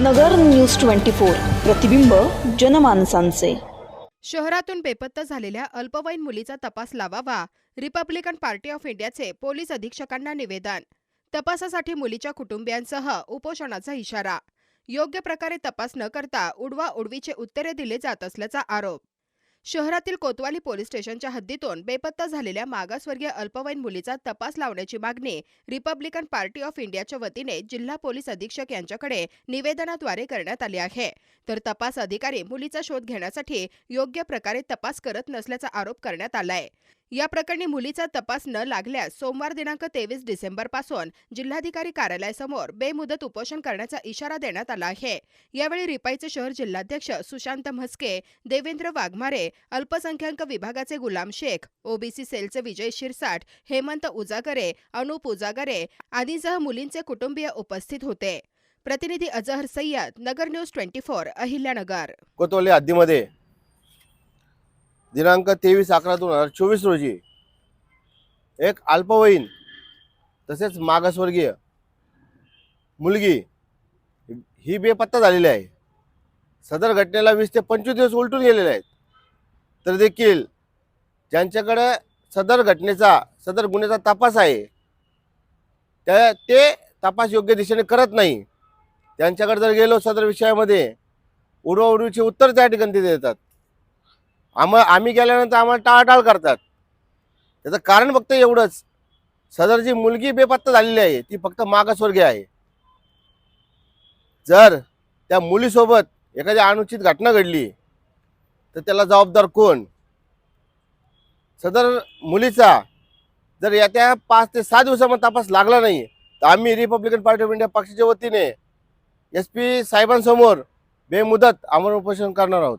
नगर news twenty four प्रतिबिंब जनमानसांचे. शहरातून बेपत्ता झालेल्या अल्पवयीन मुलीचा तपास लावावा रिपब्लिकन पार्टी ऑफ इंडियाचे पोलीस अधीक्षकांना निवेदन. तपासासाठी मुलीच्या कुटुंबियांसह उपोषणाचा इशारा. योग्य प्रकारे तपास न करता उडवा उडवीचे उत्तरे दिले जात असल्याचा आरोप. शहरातील कोतवाली पोलीस स्टेशनच्या हद्दीतून बेपत्ता झालेल्या मागासवर्गीय अल्पवयीन मुलीचा तपास लावण्याची मागणी रिपब्लिकन पार्टी ऑफ इंडियाच्या वतीने जिल्हा पोलीस अधीक्षक यांच्याकडे निवेदनाद्वारे करण्यात आली आहे. तर तपास अधिकारी मुलीचा शोध घेण्यासाठी योग्य प्रकारे तपास करत नसल्याचा आरोप करण्यात आलाय. या प्रकरणी मुलीचा तपास न लागल्यास सोमवार दिनांक तेवीस डिसेंबरपासून जिल्हाधिकारी कार्यालयासमोर बेमुदत उपोषण करण्याचा इशारा देण्यात आला आहे. यावेळी रिपाईचे शहर जिल्हाध्यक्ष सुशांत म्हस्के देवेंद्र वाघमारे अल्पसंख्याक विभागाचे गुलाम शेख ओबीसी सेलचे विजय शिरसाट हेमंत उजागरे अनुप उजागरे आदींसह मुलींचे कुटुंबीय उपस्थित होते. प्रतिनिधी Azhar Sayyed Nagar news twenty four Ahilyanagar. कोतवाली हद्दीमध्ये दिनांक तेवीस अकरा दोन हजार चोवीस रोजी. एक अल्पवयीन तसेच मागासवर्गीय मुलगी ही बेपत्ता झालेली आहे. सदर घटनेला वीस ते पंचवीस दिवस उलटून गेलेले आहेत. तर देखील ज्यांच्याकडे सदर घटनेचा सदर गुन्ह्याचा तपास आहे त्या ते तपास योग्य दिशेने करत नाही. त्यांच्याकडे जर गेलो सदर विषयामध्ये उडवाउडवीची उत्तर त्या ठिकाणी ते देतात. आम्हा आम्ही गेल्यानंतर आम्हाला टाळाटाळ करतात. त्याचं कारण फक्त एवढंच. सदर जी मुलगी बेपत्ता झालेली आहे. ती फक्त मागासवर्गीय आहे. जर त्या मुलीसोबत एखादी अनुचित घटना घडली तर त्याला जबाबदार कोण? सदर मुलीचा जर येत्या पाच ते सहा दिवसामध्ये तपास लागला नाही तर आम्ही रिपब्लिकन पार्टी ऑफ इंडिया पक्षाच्या वतीने एस पी साहेबांसमोर बेमुदत आमरण उपोषण करणार आहोत.